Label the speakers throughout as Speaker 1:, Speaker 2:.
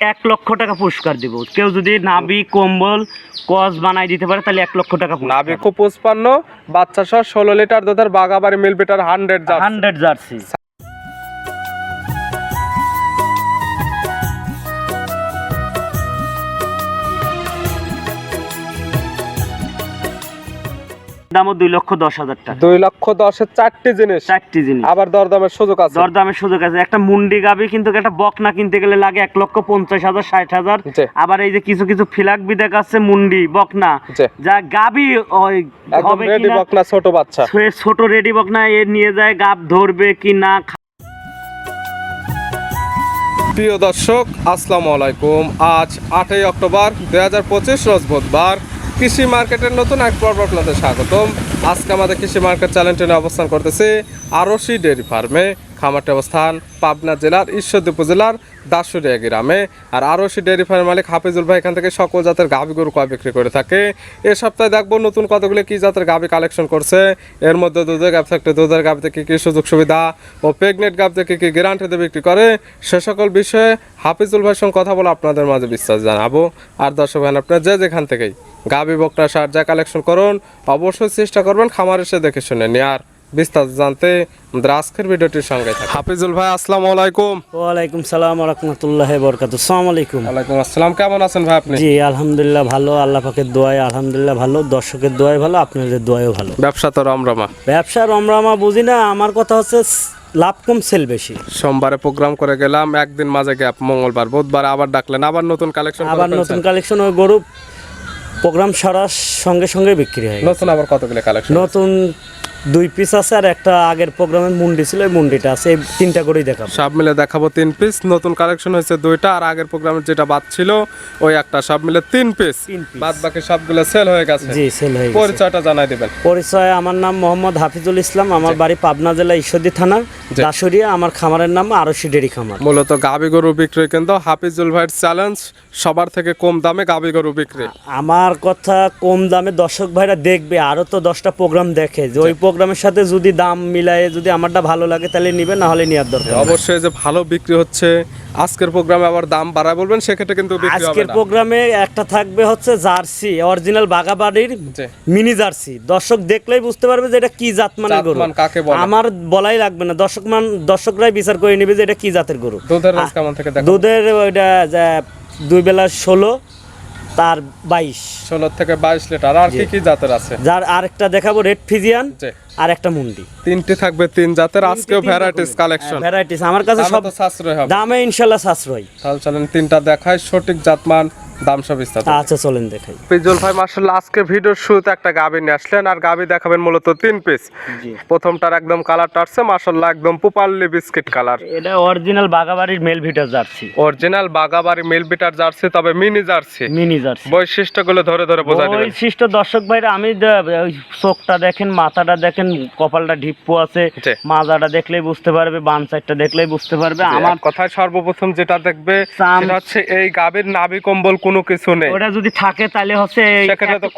Speaker 1: এক লক্ষ টাকা পুরস্কার দিব। কেউ যদি নাবি কম্বল কস বানাই দিতে পারে তাহলে এক লক্ষ টাকা
Speaker 2: নাবি খুব পুষ্পান্ন বাচ্চা সহ ষোলো লিটার দুধের বাগাবাড়ি মিল বিটার হান্ড্রেড
Speaker 1: হান্ড্রেড জার্সি। দামও দুই লক্ষ দশ হাজার টাকা।
Speaker 2: দুই লক্ষ দশের চারটি জিনিস।
Speaker 1: চারটি জিনিস।
Speaker 2: আবার দরদামের সুযোগ আছে।
Speaker 1: দরদামের সুযোগ আছে। একটা মুন্ডি গাবি কিন্তু একটা বকনা কিনতে গেলে লাগে এক লক্ষ পঞ্চাশ হাজার ষাট হাজার। আবার এই যে কিছু কিছু ফিলাক বিদেক আছে মুন্ডি বকনা যা গাবি ওই হবে
Speaker 2: বকনা ছোট বাচ্চা।
Speaker 1: ছোট রেডি বকনা এ নিয়ে যায় গাব ধরবে কি না
Speaker 2: প্রিয় দর্শক আসসালামু আলাইকুম। আজ আটই অক্টোবর দুই হাজার পঁচিশ রোজ বুধবার। কৃষি মার্কেটের নতুন এক পর্ব আপনাদের স্বাগতম। আজকে আমাদের কৃষি মার্কেট নিয়ে অবস্থান করতেছে আরসি ডেয়ারি ফার্মে। খামারটি অবস্থান পাবনা জেলার ঈশ্বরদী উপজেলার দাসুরিয়া গ্রামে। আর আরসি ডেয়ারি ফার্মের মালিক হাফিজুল ভাই এখান থেকে সকল জাতের গাভী গরু কয় বিক্রি করে থাকে। এ সপ্তাহে দেখব নতুন কতগুলি কি জাতের গাভী কালেকশন করছে। এর মধ্যে দুধের গাভ থাকতে দুধের গাভীতে কি কী সুযোগ সুবিধা ও প্রেগনেন্ট গাভীতে কি কি গ্যারান্টিতে বিক্রি করে, সে সকল বিষয়ে হাফিজুল ভাইয়ের সঙ্গে কথা বলে আপনাদের মাঝে বিশ্বাস জানাব। আর দর্শক ভাই আপনারা যে যেখান থেকেই গাভী বকটা সার যা কালেকশন করুন, অবশ্যই চেষ্টা করবেন খামার এসে দেখে শুনে নেয়ার। বিস্তারিত জানতে আমাদের আজকের ভিডিওটির সঙ্গে থাকুন। হাফিজুল ভাই আসসালামু আলাইকুম।
Speaker 1: ওয়ালাইকুম সালাম রহমতুল্লাহ বরকাত সালাম আলাইকুম।
Speaker 2: ওয়ালাইকুম আসসালাম কেমন আছেন ভাই আপনি?
Speaker 1: জি আলহামদুলিল্লাহ ভালো আল্লাহ পাকের দোয়ায় আলহামদুলিল্লাহ ভালো দর্শকের দোয়ায় ভালো আপনাদের দোয়ায়ও ভালো।
Speaker 2: ব্যবসা তো রমরমা।
Speaker 1: ব্যবসা রমরামা বুঝি না আমার কথা হচ্ছে লাভ কম সেল বেশি।
Speaker 2: সোমবারে প্রোগ্রাম করে গেলাম একদিন মাঝে গ্যাপ মঙ্গলবার বুধবার আবার ডাকলেন আবার নতুন কালেকশন
Speaker 1: আবার নতুন কালেকশন ওই গরু প্রোগ্রাম সারার সঙ্গে সঙ্গে বিক্রি হয়
Speaker 2: নতুন আবার কতগুলো কালেকশন
Speaker 1: নতুন দুই পিস আছে আর একটা আগের প্রোগ্রামের মুন্ডি ছিল এই মুন্ডিটা আছে। এই তিনটা করেই দেখাবো।
Speaker 2: সব মিলে দেখাবো তিন পিস নতুন কালেকশন হয়েছে দুইটা আর আগের প্রোগ্রামের যেটা বাদ ছিল ওই একটা। সব মিলে তিন পিস
Speaker 1: তিন piece।
Speaker 2: বাদ বাকি সবগুলো সেল হয়ে গেছে।
Speaker 1: জি সেল হয়ে গেছে।
Speaker 2: পরিচয়টা জানাই দিবেন।
Speaker 1: পরিচয় আমার নাম মোহাম্মদ হাফিজুল ইসলাম। আমার বাড়ি পাবনা জেলা ঈশ্বরদী থানা
Speaker 2: জি।
Speaker 1: দাসুরিয়া আমার খামারের নাম আরশি ডেরি খামার।
Speaker 2: মূলত গাবি গরু বিক্রি কিন্তু হাফিজুল ভাইয়ের চ্যালেঞ্জ সবার থেকে কম দামে গাবি গরু বিক্রি।
Speaker 1: আমার কথা কম দামে দর্শক ভাইরা দেখবে আরও তো দশটা প্রোগ্রাম দেখে যে ওই প্রোগ্রামের সাথে যদি দাম মিলায়ে যদি আমারটা ভালো লাগে তাহলে নিবে না হলে নেওয়ার দরকার
Speaker 2: অবশ্যই যে ভালো বিক্রি হচ্ছে আজকের প্রোগ্রামে আবার দাম বাড়ায় বলবেন সেক্ষেত্রে কিন্তু
Speaker 1: আজকের প্রোগ্রামে একটা থাকবে হচ্ছে জার্সি অরিজিনাল বাগাবাড়ির মিনি জার্সি। দর্শক দেখলেই বুঝতে পারবে যে এটা কি জাত মানের গরু? আমার বলাই লাগবে না দর্শক মান দর্শকরাই বিচার করে নিবে যে এটা কি জাতের গরু।
Speaker 2: দুধের কেমন থেকে
Speaker 1: দুধের ওইটা দুই বেলা ষোলো তার বাইশ।
Speaker 2: ষোলো থেকে বাইশ লিটার। আর কি কি জাতের আছে?
Speaker 1: যার আরেকটা দেখাবো রেড ফিজিয়ান। আর একটা মুন্ডি।
Speaker 2: তিনটে থাকবে তিন জাতের আজকেও ভ্যারাইটিস কালেকশন
Speaker 1: ভ্যারাইটিস আমার কাছে সব
Speaker 2: সাশ্রয় হবে।
Speaker 1: দামে ইনশাল্লাহ সাশ্রয়।
Speaker 2: তাহলে চলেন তিনটা দেখায় সঠিক জাতমান দাম সব বিস্তারিত
Speaker 1: আচ্ছা চলেন দেখাই।
Speaker 2: পিজল ভাই মার্শাল্লাহ আজকে ভিডিওর শুরুতে একটা গাবি নিয়ে আসলেন আর গাবি দেখাবেন মূলত তিন পিস প্রথমটার একদম কালারটা আসছে মার্শাল্লাহ একদম পুপাল্লি বিস্কিট কালার
Speaker 1: এটা অরিজিনাল বাগাবাড়ির মেল ভিটার জার্সি।
Speaker 2: অরিজিনাল বাগাবাড়ি মিল বিটার জার্সি তবে মিনি জার্সি।
Speaker 1: Mini Jersey.
Speaker 2: বৈশিষ্ট্যগুলো ধরে ধরে বোঝা দেবেন।
Speaker 1: বৈশিষ্ট্য দর্শক ভাইরা আমি চোখটা দেখেন মাথাটা দেখেন কপালটা ঢিপ্পু আছে। মাজাটা দেখলেই বুঝতে পারবে বাম সাইডটা দেখলেই বুঝতে পারবে। আমার
Speaker 2: কথায় সর্বপ্রথম যেটা দেখবে সেটা হচ্ছে এই গাবির নাভি কম্বল কোনো কিছু নেই।
Speaker 1: ওটা যদি থাকে তাহলে হচ্ছে
Speaker 2: সেক্ষেত্রে তো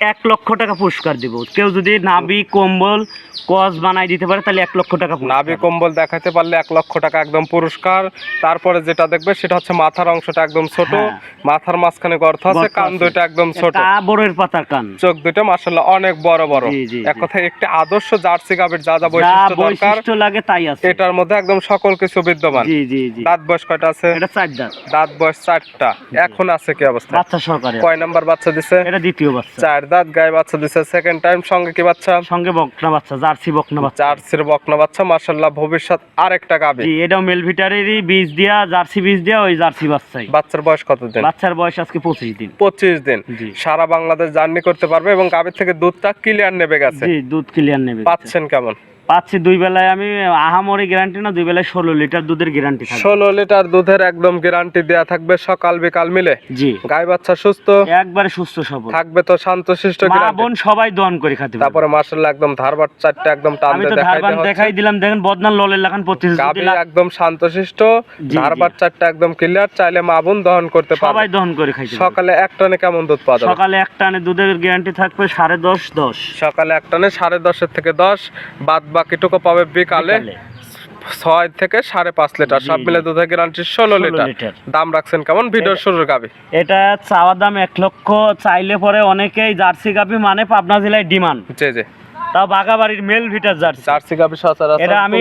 Speaker 1: এক- লক্ষ টাকা পুরস্কার দিব। কেউ যদি নাবি কম্বল কস বানাই দিতে পারে তাহলে এক লক্ষ টাকা।
Speaker 2: নাভি কম্বল দেখাতে পারলে এক লক্ষ টাকা একদম পুরস্কার। তারপরে যেটা দেখবে সেটা হচ্ছে মাথার অংশটা একদম ছোট।
Speaker 1: হ্যাঁ।
Speaker 2: মাথার মাঝখানে গর্ত আছে কান দুইটা একদম ছোট।
Speaker 1: বড়ের পাতার কান।
Speaker 2: চোখ দুইটা মার্শাল্লাহ অনেক বড় বড়। এক। কথায় একটি আদর্শ জার্সি গাবির যা যা
Speaker 1: যা
Speaker 2: বৈশিষ্ট্য দরকার
Speaker 1: লাগে তাই আছে।
Speaker 2: এটার মধ্যে একদম সকল কিছু বিদ্যমান।
Speaker 1: জি জি জি।
Speaker 2: দাঁত বয়স কয়টা আছে?
Speaker 1: এটা চার দাঁত।
Speaker 2: দাঁত বয়স চারটা। এখন আছে কি অবস্থা?
Speaker 1: বাচ্চা
Speaker 2: কয় নাম্বার বাচ্চা দিছে?
Speaker 1: এটা দ্বিতীয় বাচ্চা।
Speaker 2: চার দাঁত গায়ে বাচ্চা দিছে। সেকেন্ড টাইম সঙ্গে কি বাচ্চা?
Speaker 1: সঙ্গে বকনা বাচ্চা জার্সি বকনা বাচ্চা।
Speaker 2: জার্সির বকনা বাচ্চা মার্শাল্লাহ ভবিষ্যৎ আরেকটা গাবি।
Speaker 1: জি এটাও মেলভিটারেরই বীজ দিয়া জার্সি বীজ দিয়া ওই জার্সি বাচ্চাই।
Speaker 2: বাচ্চার বয়স কতদিন?
Speaker 1: বাচ্চার বয়স আজকে পঁচিশ দিন।
Speaker 2: পঁচিশ দিন।
Speaker 1: জি।
Speaker 2: সারা বাংলাদেশ জার্নি করতে পারবে এবং গাভীর থেকে দুধটা ক্লিয়ার নেবে গেছে।
Speaker 1: জি দুধ ক্লিয়ার নেবে।
Speaker 2: পাচ্ছেন কেমন?
Speaker 1: পাচ্ছি দুই বেলায় আমি আহামরি গ্যারান্টি না দুই বেলায় ষোলো লিটার দুধের গ্যারান্টি
Speaker 2: ষোলো লিটার দুধের একদম গ্যারান্টি দেয়া থাকবে সকাল বিকাল মিলে।
Speaker 1: জি।
Speaker 2: গাই বাচ্চা সুস্থ?
Speaker 1: একবারে সুস্থ সবল।
Speaker 2: থাকবে তো শান্তশিষ্ট
Speaker 1: মা বোন সবাই দহন করে খাতে
Speaker 2: তারপরে মার্শাল্লাহ একদম ধারবার চারটা একদম টান দেখাই দেওয়া
Speaker 1: দিলাম দেখেন বদনাল ললের লাগান লা-
Speaker 2: একদম শান্তশিষ্ট
Speaker 1: জি।
Speaker 2: ধারবার চারটা একদম ক্লিয়ার চাইলে মা বোন দহন করতে
Speaker 1: সবাই দহন করে খাইতে
Speaker 2: সকালে এক টানে কেমন দুধ পাওয়া যাবে?
Speaker 1: সকালে এক টানে দুধের গ্যারান্টি থাকবে সাড়ে দশ দশ।
Speaker 2: সকালে এক টানে সাড়ে দশের থেকে দশ বাদ বাকিটুকু পাবে বিকালে। ছয় থেকে সাড়ে পাঁচ লিটার সব। মিলে দুধের গ্যারান্টি ষোলো লিটার
Speaker 1: লিটার।
Speaker 2: দাম রাখছেন কেমন ভিডিও শুরুর গাবি
Speaker 1: এটা চাওয়া দাম এক লক্ষ চাইলে পরে অনেকেই জার্সি গাবি মানে পাবনা জেলায় ডিমান্ড
Speaker 2: জি জি
Speaker 1: তাও বাগাবাড়ির মেল ভিটার জার্সি।
Speaker 2: জার্সি গাবি সচরাচর।
Speaker 1: এটা আমি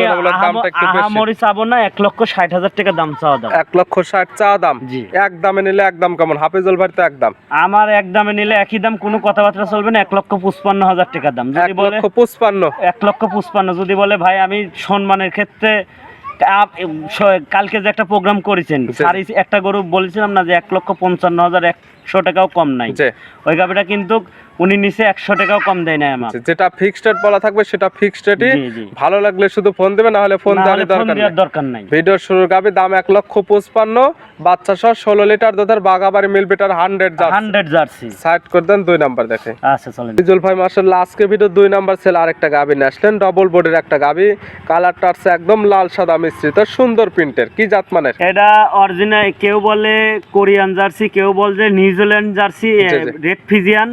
Speaker 1: আহামরি চাবো না এক লক্ষ ষাট হাজার টাকা দাম চাওয়া দাম।
Speaker 2: এক লক্ষ ষাট চা দাম।
Speaker 1: জি।
Speaker 2: এক দামে নিলে এক দাম কেমন? হাফিজুল ভাই তো এক দাম।
Speaker 1: আমার এক দামে নিলে একই দাম কোনো কথাবার্তা চলবে না এক লক্ষ পঁচপান্ন হাজার টাকা দাম।
Speaker 2: এক
Speaker 1: যদি বলে
Speaker 2: লক্ষ পঁচপান্ন।
Speaker 1: এক লক্ষ পঁচপান্ন যদি বলে ভাই আমি সম্মানের ক্ষেত্রে কালকে যে একটা প্রোগ্রাম করেছেন। সারি একটা গরু বলেছিলাম না যে এক লক্ষ পঞ্চান্ন হাজার একশো টাকাও কম নাই। ওই গাভিটা কিন্তু উনি নিচে একশো টাকাও কম দেয় না আমার
Speaker 2: যেটা ফিক্সড রেট বলা থাকবে সেটা ফিক্সড রেটই। ভালো লাগলে শুধু ফোন দেবে না হলে ফোন দেওয়ার দরকার নেই।
Speaker 1: দরকার নাই।
Speaker 2: ভিডিওর শুরুর গাবি দাম এক লক্ষ পঁচপান্ন। বাচ্চা সহ ষোলো লিটার দুধের বাগাবাড়ি মিল bitter hundred
Speaker 1: hundred Jersey.
Speaker 2: Side করে দেন দুই নাম্বার দেখে।
Speaker 1: আচ্ছা চলেন।
Speaker 2: ফিজুল ভাই মার্শাল্লাহ আজকে ভিডিও দুই নাম্বার সেল আরেকটা গাবি নিয়ে আসলেন। ডবল বডির একটা গাবি কালারটা আসছে একদম লাল সাদা মিশ্রিত সুন্দর প্রিন্টের কি জাত মানের?
Speaker 1: এটা অরিজিনাল কেউ বলে কোরিয়ান জার্সি কেউ বলে নিউজিল্যান্ড জার্সি। Red Fijian.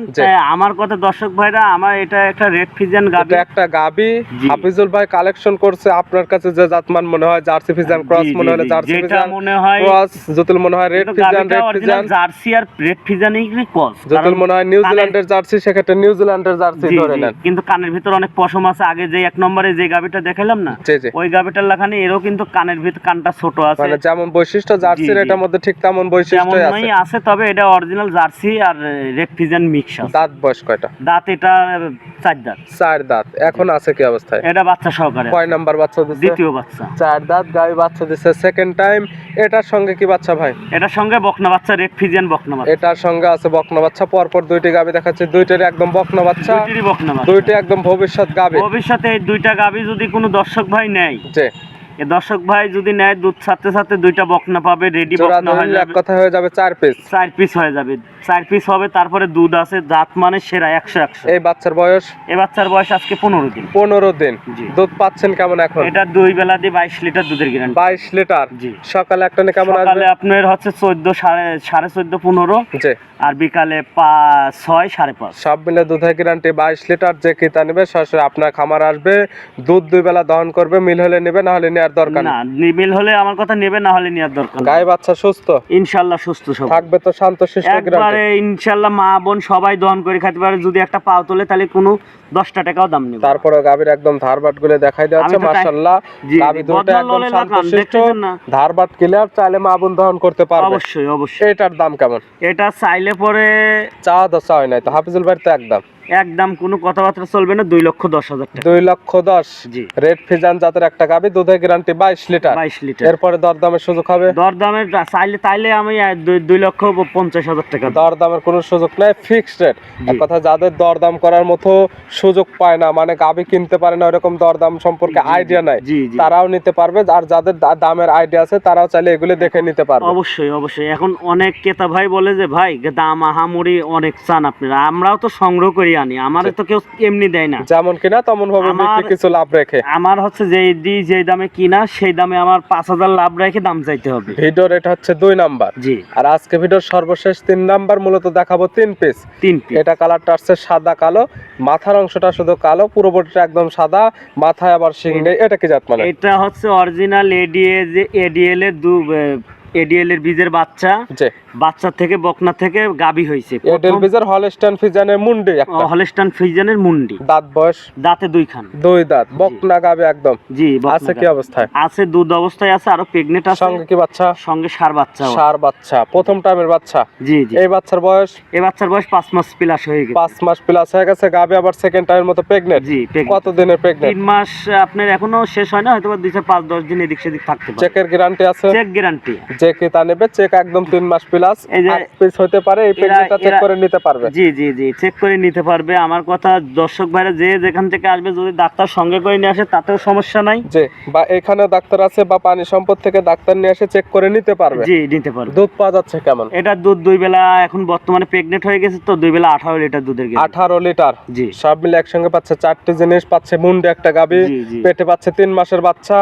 Speaker 1: আমার কথা দর্শক ভাইরা আমার এটা একটা রেড ফিজিয়ান
Speaker 2: এটা একটা গাবি। হাফিজুল ভাই কালেকশন করছে। আপনার কাছে যে জাতমান মনে হয় জার্সি ফিজান ক্রস মনে হলে
Speaker 1: জি।
Speaker 2: জার্সি
Speaker 1: যেটা মনে হয়
Speaker 2: ক্রস জতুল মনে হয় রেড
Speaker 1: গাভিটা
Speaker 2: রেড ফিজান
Speaker 1: জার্সি আর রেড ফিজিয়ানই ক্রস।
Speaker 2: জতুল মনে হয় নিউজিল্যান্ডের জার্সি সেক্ষেত্রে নিউজিল্যান্ডের জার্সি ধরে নেন।
Speaker 1: কিন্তু কানের ভিতর অনেক পশম আছে। আগে যে এক নম্বরে যে গাভিটা দেখালাম না ওই গাভিটার লাখানে এরও কিন্তু কানের ভিতর কানটা ছোট আছে।
Speaker 2: মানে যেমন বৈশিষ্ট্য জার্সির। এটার মধ্যে ঠিক তেমন বৈশিষ্ট্য আছে।
Speaker 1: আছে তবে এটা অরিজিনাল জার্সি আর রেড ফিজিয়ান মিক্স আছে
Speaker 2: দাঁত বয়স কয়টা?
Speaker 1: দাঁত এটা চার দাঁত।
Speaker 2: চার দাঁত। এখন আছে কি অবস্থায়?
Speaker 1: এটা বাচ্চা সহকারে
Speaker 2: কয় নাম্বার বাচ্চা দিচ্ছে
Speaker 1: দ্বিতীয় বাচ্চা।
Speaker 2: চার দাঁত গাই বাচ্চা দিচ্ছে সেকেন্ড টাইম এটার সঙ্গে কি বাচ্চা ভাই?
Speaker 1: এটার সঙ্গে বকনা বাচ্চা রেড ফিজিয়ান বকনা বাচ্চা।
Speaker 2: এটার সঙ্গে আছে বকনা বাচ্চা। পরপর দুইটি গাবি দেখাচ্ছে। দুইটারই একদম বকনা বাচ্চা।
Speaker 1: দুইটিরই বকনা বাচ্চা।
Speaker 2: দুইটি একদম ভবিষ্যৎ গাবি।
Speaker 1: ভবিষ্যতে এই দুইটা গাবি যদি কোনো দর্শক ভাই নেয়
Speaker 2: যে
Speaker 1: এ দর্শক ভাই যদি নেয় দুধ সাথে সাথে দুইটা বকনা পাবে রেডি বকনা হয়ে যাবে।
Speaker 2: কথা হয়ে যাবে চার পিস
Speaker 1: চার পিস হয়ে যাবে। চার পিস হবে তারপরে দুধ আছে দাঁত মানে সেরা একশো একশো।
Speaker 2: এই বাচ্চার বয়স?
Speaker 1: এ বাচ্চার বয়স আজকে পনেরো দিন।
Speaker 2: পনেরো দিন। দুধ পাচ্ছেন কেমন এখন?
Speaker 1: এটা দুই বেলা দিয়ে বাইশ লিটার দুধের গ্যারান্টি
Speaker 2: বাইশ লিটার?
Speaker 1: জি।
Speaker 2: সকালে একটা কেমন
Speaker 1: সকালে আপনার হচ্ছে চোদ্দ সাড়ে সাড়ে চোদ্দ পনেরো। আর বিকালে পা- ছয় সাড়ে পাঁচ।
Speaker 2: সব মিলে দুধের গ্যারান্টি বাইশ লিটার যে কিতা নেবে সরাসরি আপনার খামার আসবে। দুধ দুই বেলা দহন করবে মিল হলে নেবে না হলে নেওয়ার দরকার
Speaker 1: না
Speaker 2: নেই।
Speaker 1: মিল হলে আমার কথা নেবে না হলে নেওয়ার দরকার
Speaker 2: গায়ে বাচ্চা সুস্থ?
Speaker 1: ইনশাল্লাহ সুস্থ সব।
Speaker 2: থাকবে তো শান্ত শিষ্ট
Speaker 1: একবারে ইনশাল্লাহ মা বোন সবাই দহন করে খেতে পারে। যদি একটা পাও তোলে তাহলে কোনো দশটা টাকাও দাম নেবে
Speaker 2: তারপরে গাবির একদম ধারবাটগুলো দেখাই দেওয়া
Speaker 1: তো
Speaker 2: মাশাআল্লাহ। গাবি দুটো একদম শান্ত শিষ্ট।
Speaker 1: না?
Speaker 2: ধারবাট ক্লিয়ার চাইলে মা বোন দহন করতে পারবে।
Speaker 1: অবশ্যই অবশ্যই।
Speaker 2: এটার দাম কেমন?
Speaker 1: এটা চাইলে পরে
Speaker 2: চা দশা হয় নাই তো হাফিজুল ভাই তো একদম।
Speaker 1: একদম কোনো কথাবার্তা চলবে না দুই লক্ষ দশ হাজার টাকা।
Speaker 2: দুই লক্ষ দশ?
Speaker 1: জি।
Speaker 2: রেড ফিজান জাতের একটা গাবি দুধের গ্যারান্টি বাইশ লিটার।
Speaker 1: বাইশ লিটার।
Speaker 2: এরপরে দরদামের সুযোগ হবে?
Speaker 1: দরদামের চাইলে তাইলে আমি দুই- লক্ষ পঞ্চাশ হাজার টাকা।
Speaker 2: দরদামের কোনো সুযোগ নাই ফিক্সড রেট কথা যাদের দরদাম করার মতো সুযোগ পায় না মানে গাবি কিনতে পারে না ওরকম দরদাম সম্পর্কে আইডিয়া নাই তারাও নিতে পারবে আর যাদের দামের আইডিয়া আছে তারাও চাইলে এগুলো দেখে নিতে পারবে।
Speaker 1: অবশ্যই অবশ্যই। এখন অনেক ক্রেতা ভাই বলে যে ভাই দাম আহামরি অনেক চান আপনারা। আমরাও তো সংগ্রহ করি আনি আমারে তো কেউ এমনি দেয় না।
Speaker 2: যেমন কিনা তেমন ভাবে বিক্রি কিছু লাভ রেখে।
Speaker 1: আমার হচ্ছে যেই দিই যেই দামে কিনা সেই দামে আমার পাঁচ হাজার লাভ রেখে দাম চাইতে হবে।
Speaker 2: ভিডিও রেট হচ্ছে দুই নাম্বার।
Speaker 1: জি।
Speaker 2: আর আজকে ভিডিওর সর্বশেষ তিন নাম্বার মূলত দেখাবো তিন পিস
Speaker 1: তিন পিস
Speaker 2: এটা কালারটা আসছে সাদা কালো মাথার অংশটা শুধু কালো পুরো বডিটা একদম সাদা মাথায় আবার শিং নেই এটা কি জাত মানে?
Speaker 1: এটা হচ্ছে অরিজিনাল এডিএ যে এডিএল এর দু এডিএল এর বীজের বাচ্চা বাচ্চা থেকে বকনা থেকে গাবি হয়েছে।
Speaker 2: এডেল বিজার হলস্টাইন ফিজানের মুন্ডি একটা।
Speaker 1: হলস্টান ফ্রিজানের মুন্ডি।
Speaker 2: দাঁত বয়স?
Speaker 1: দাঁতে দুই খান
Speaker 2: দুই দাঁত। বকনা গাবে একদম।
Speaker 1: জি
Speaker 2: আছে কি অবস্থায়?
Speaker 1: আছে দুধ অবস্থায় আছে আরও প্রেগনেন্ট আছে।
Speaker 2: সঙ্গে কি বাচ্চা?
Speaker 1: সঙ্গে সার বাচ্চা।
Speaker 2: সার বাচ্চা। প্রথম টাইমের বাচ্চা।
Speaker 1: জি জি।
Speaker 2: এই বাচ্চার বয়স?
Speaker 1: এই বাচ্চার বয়স পাঁচ মাস প্লাস হয়ে গেছে।
Speaker 2: পাঁচ মাস প্লাস হয়ে গেছে গাবে আবার সেকেন্ড টাইমের মতো প্রেগনেন্ট
Speaker 1: জি
Speaker 2: কত দিনের প্রেগনেন্ট
Speaker 1: তিন মাস আপনার এখনও শেষ হয় না হয়তো বা দুই চার পাঁচ দশ দিন এদিক সেদিক থাকতে পারে।
Speaker 2: চেকের গ্যারান্টি আছে?
Speaker 1: চেক গ্যারান্টি
Speaker 2: যে কি তা নেবে চেক একদম তিন মাস প্লাস পিস হতে পারে এই প্রেগনেন্টটা চেক করে নিতে পারবে।
Speaker 1: জি জি জি চেক করে নিতে পারবে। আমার কথা দর্শক ভাইরা যে যেখান থেকে আসবে যদি ডাক্তার সঙ্গে করে নিয়ে আসে তাতেও সমস্যা নাই।
Speaker 2: যে বা এখানে ডাক্তার আছে বা পানি সম্পদ থেকে ডাক্তার নিয়ে এসে চেক করে নিতে পারবে।
Speaker 1: জি নিতে পারবে।
Speaker 2: দুধ পাওয়া যাচ্ছে কেমন?
Speaker 1: এটা দুধ দুই বেলা এখন বর্তমানে প্রেগনেন্ট হয়ে গেছে তো দুই বেলা আঠারো লিটার দুধের।
Speaker 2: আঠারো লিটার।
Speaker 1: জি।
Speaker 2: সব মিলে একসঙ্গে পাচ্ছে চারটে জিনিস পাচ্ছে মুন্ডে একটা গাবি
Speaker 1: জি, জি।
Speaker 2: পেটে পাচ্ছে তিন মাসের বাচ্চা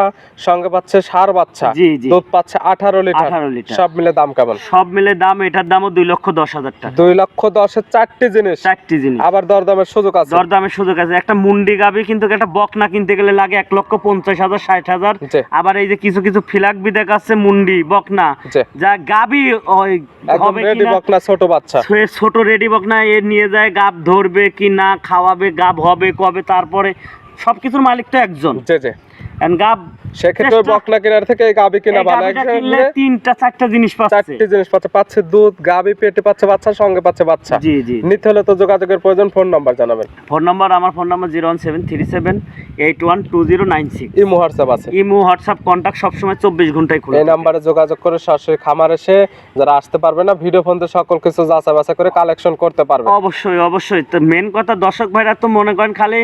Speaker 2: সঙ্গে পাচ্ছে সার বাচ্চা।
Speaker 1: জি, জি।
Speaker 2: দুধ পাচ্ছে আঠারো লিটার।
Speaker 1: আঠারো লিটার।
Speaker 2: সব মিলে দাম কেমন?
Speaker 1: সব মিলে দাম এটার দামও দুই লক্ষ দশ হাজার টাকা।
Speaker 2: দুই লক্ষ দশের চারটি জিনিস।
Speaker 1: চারটি জিনিস।
Speaker 2: আবার দরদামের সুযোগ আছে?
Speaker 1: দরদামের সুযোগ আছে। একটা মুন্ডি গাবি কিন্তু একটা বকনা কিনতে গেলে লাগে এক লক্ষ পঞ্চাশ হাজার ষাট হাজার। আবার এই যে কিছু কিছু ফিলাক বিদেক আছে মুন্ডি বকনা যা গাবি ওই হবে
Speaker 2: রেডি বকনা ছোট বাচ্চা।
Speaker 1: ছোট রেডি বকনা এ নিয়ে যায় গাব ধরবে কি না খাওয়াবে গাব হবে কবে তারপরে সবকিছুর মালিক তো একজন।
Speaker 2: জি জি।
Speaker 1: গাব
Speaker 2: সেক্ষেত্রে বকনা কেনার থেকে গাবি কিনা ভালো। একসাথে
Speaker 1: তিনটা চারটা জিনিস পাচ্ছে।
Speaker 2: চারটি জিনিস পাচ্ছে। পাচ্ছে দুধ গাবি পেটে পাচ্ছে বাচ্চা সঙ্গে পাচ্ছে বাচ্চা।
Speaker 1: জি জি।
Speaker 2: নিতে হলে তো যোগাযোগের প্রয়োজন ফোন নাম্বার জানাবেন।
Speaker 1: ফোন নাম্বার আমার phone number zero one seven three seven eight one two zero nine six.
Speaker 2: ই হোয়াটসঅ্যাপ আছে।
Speaker 1: ইমো হোয়াটসঅ্যাপ কন্ট্যাক্ট সবসময় চব্বিশ ঘন্টায় খোলা
Speaker 2: এই নাম্বারে যোগাযোগ করে সরাসরি খামার এসে যারা আসতে পারবে না ভিডিও ফোন দিয়ে সকল কিছু যাচাই বাছাই করে কালেকশন করতে পারবে।
Speaker 1: অবশ্যই অবশ্যই। তো মেন কথা দর্শক ভাইরা তো মনে করেন খালি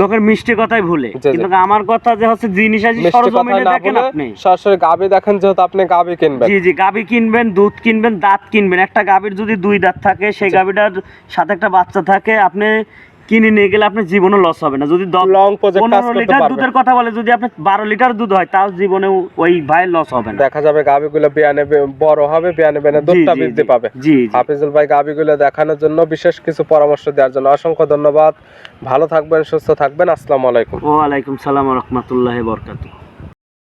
Speaker 1: লোকের মিষ্টি কথাই ভুলে। কিন্তু আমার কথা যে হচ্ছে জিনিস আছে
Speaker 2: কথা না বলে সরাসরি গাবি দেখেন যেহেতু আপনি গাবি কিনবেন।
Speaker 1: জি জি গাবি কিনবেন দুধ কিনবেন দাঁত কিনবেন। একটা গাবির যদি দুই দাঁত থাকে সেই গাবিটার সাথে একটা বাচ্চা থাকে আপনি কিনে নিয়ে গেলে আপনার জীবনও লস হবে না। যদি
Speaker 2: লং
Speaker 1: পনেরো লিটার দুধের কথা বলে যদি আপনি বারো লিটার দুধ হয় তাও জীবনেও ওই ভাই লস হবে না।
Speaker 2: দেখা যাবে গাবিগুলো বিয়ানে বড় হবে বিয়ানে
Speaker 1: জি,
Speaker 2: দুধটা বৃদ্ধি পাবে।
Speaker 1: জি
Speaker 2: হাফিজুল ভাই দেখানোর জন্য বিশেষ কিছু পরামর্শ দেওয়ার জন্য অসংখ্য ধন্যবাদ। ভালো থাকবেন সুস্থ থাকবেন। আসসালামু আলাইকুম।
Speaker 1: ওয়ালাইকুম সালাম রহমতুল্লাহ বরকাতু